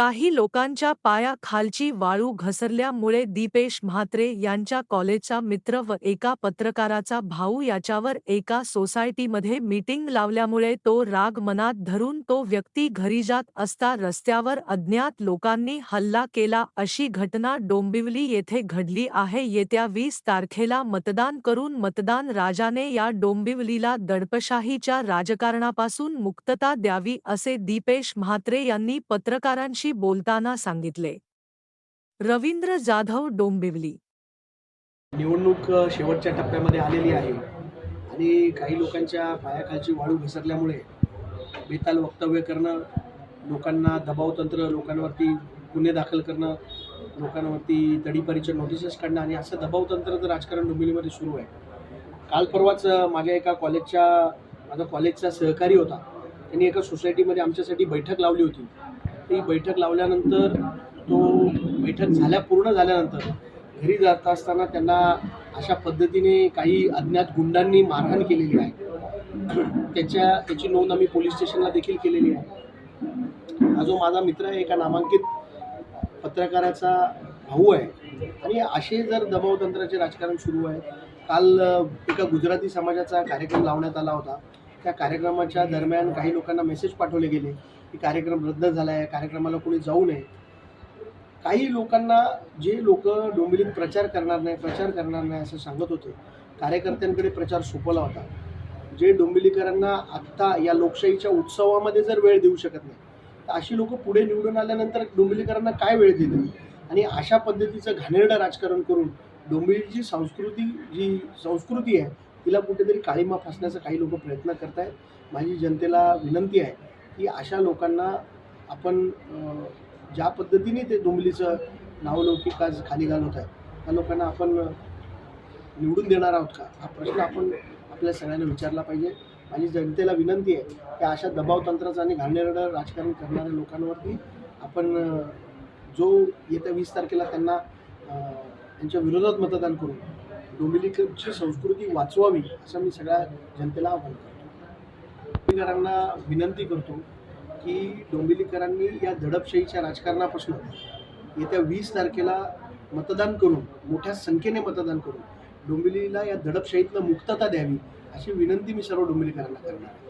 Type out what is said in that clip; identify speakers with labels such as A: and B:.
A: काही लोकांच्या पाया खालची वाळू घसरल्यामुळे दीपेश म्हात्रे यांच्या कॉलेजचा मित्र व एका पत्रकाराचा भाऊ याच्यावर एका सोसायटीमध्ये मीटिंग लावल्यामुळे तो राग मनात धरून तो व्यक्ती घरी जात असता रस्त्यावर अज्ञात लोकांनी हल्ला केला अशी घटना डोंबिवली येथे घडली आहे. येत्या वीस तारखेला मतदान करून मतदान राजाने या डोंबिवलीला दडपशाहीच्या राजकारणापासून मुक्तता द्यावी असे दीपेश म्हात्रे यांनी पत्रकारांशी बोलताना सांगितले. रवींद्र जाधव डोंबिवली.
B: निवडणूक शेवटच्या टप्प्यामध्ये आलेली आहे. आणि काही लोकांच्या पायाखालची वाळू घसरल्यामुळे बेताल वक्तव्य करणं लोकांना दबावतंत्र लोकांवरती गुन्हे दाखल करणं लोकांवरती दडीपारीच्या नोटिसेस काढणं आणि असं दबावतंत्राचं राजकारण डोंबिवलीमध्ये सुरू आहे. काल परवाच माझ्या एका कॉलेजच्या माझा कॉलेजचा सहकारी होता. त्यांनी एका सोसायटीमध्ये आमच्यासाठी बैठक लावली होती. ती बैठक लावल्यानंतर तो बैठक झाल्या पूर्ण झाल्यानंतर घरी जात असताना त्यांना अशा पद्धतीने काही अज्ञात गुंडांनी मारहाण केलेली आहे. त्याच्या त्याची नोंद आम्ही पोलीस स्टेशनला देखील केलेली आहे. हा जो माझा मित्र आहे एका नामांकित पत्रकाराचा भाऊ आहे. आणि असे जर दबावतंत्राचे राजकारण सुरू आहे काल एका गुजराती समाजाचा कार्यक्रम लावण्यात आला होता. त्या कार्यक्रमाच्या दरम्यान काही लोकांना मेसेज पाठवले गेले. की कार्यक्रम रद्द झाला आहे कार्यक्रमाला कोणी जाऊ नये. काही लोकांना जे लोक डोंबिवलीत प्रचार करणार नाही प्रचार करणार नाही असं सांगत होते कार्यकर्त्यांकडे प्रचार सोपवला होता. जे डोंबिवलीकरांना आत्ता या लोकशाहीच्या उत्सवामध्ये जर वेळ देऊ शकत नाही तर अशी लोक पुढे निवडून आल्यानंतर डोंबिवलीकरांना काय वेळ देतील? आणि अशा पद्धतीचं घाणेरडं राजकारण करून डोंबिवलीची संस्कृती जी संस्कृती आहे तिला कुठेतरी काळीमा फासण्याचा काही लोक प्रयत्न करत आहेत माझी जनतेला विनंती आहे की अशा लोकांना आपण ज्या पद्धतीने ते डोंबिवलीचं नावलौकिक आज खाली घालवत आहे त्या लोकांना आपण निवडून देणार आहोत का? हा प्रश्न आपण आपल्या सगळ्यांना विचारला पाहिजे. माझी जनतेला विनंती आहे की अशा दबावतंत्राचा आणि घाणेरडं राजकारण करणाऱ्या लोकांवरती आपण जो येत्या वीस तारखेला त्यांना त्यांच्या विरोधात मतदान करून डोंबिलीकची संस्कृती वाचवावी असं मी सगळ्या जनतेला आव्हान करतो. डोंबिवलीकरांना विनंती करतो की डोंबिवलीकरांनी या दडपशाहीच्या राजकारणापासून येत्या वीस तारखेला मतदान करून मोठ्या संख्येने मतदान करून डोंबिवलीला या दडपशाहीतनं मुक्तता द्यावी अशी विनंती मी सर्व डोंबिवलीकरांना करणार आहे.